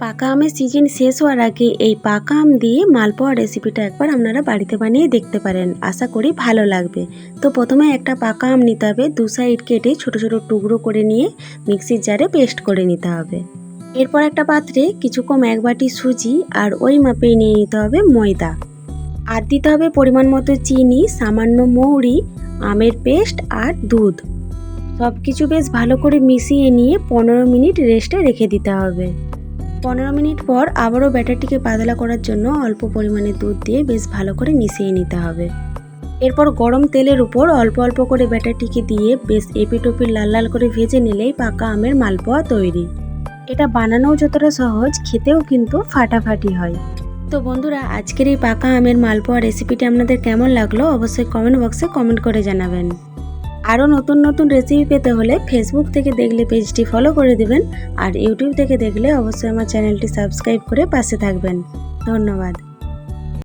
পাকা আমের সিজন শেষ হওয়ার আগে এই পাকা আম দিয়ে মালপোয়া রেসিপিটা একবার আপনারা বাড়িতে বানিয়ে দেখতে পারেন। আশা করি ভালো লাগবে। তো প্রথমে একটা পাকা আম নিতে হবে। দু সাইড কেটে ছোট ছোট টুকরো করে নিয়ে মিক্সির জারে পেস্ট করে নিতে হবে। এরপর একটা পাত্রে কিছু কম এক বাটি সুজি আর ওই মাপেই নিয়ে নিতে হবে ময়দা। আর দিতে হবে পরিমাণ মতো চিনি, সামান্য মৌরি, আমের পেস্ট আর দুধ। সব কিছু বেশ ভালো করে মিশিয়ে নিয়ে পনেরো মিনিট রেস্টে রেখে দিতে হবে। পনেরো মিনিট পর আবারও ব্যাটারটিকে পাতলা করার জন্য অল্প পরিমাণে দুধ দিয়ে বেশ ভালো করে মিশিয়ে নিতে হবে। এরপর গরম তেলের উপর অল্প অল্প করে ব্যাটারটিকে দিয়ে বেশ এপিটোপির লাল লাল করে ভেজে নিলেই পাকা আমের মালপোয়া তৈরি। এটা বানানোও যতটা সহজ, খেতেও কিন্তু ফাটাফাটি হয়। তো বন্ধুরা, আজকের এই পাকা আমের মালপোয়া রেসিপিটি আপনাদের কেমন লাগল অবশ্যই কমেন্ট বক্সে কমেন্ট করে জানাবেন। আরও নতুন নতুন রেসিপি পেতে হলে ফেসবুক থেকে দেখলে পেজটি ফলো করে দেবেন আর ইউটিউব থেকে দেখলে অবশ্যই আমার চ্যানেলটি সাবস্ক্রাইব করে পাশে থাকবেন। ধন্যবাদ।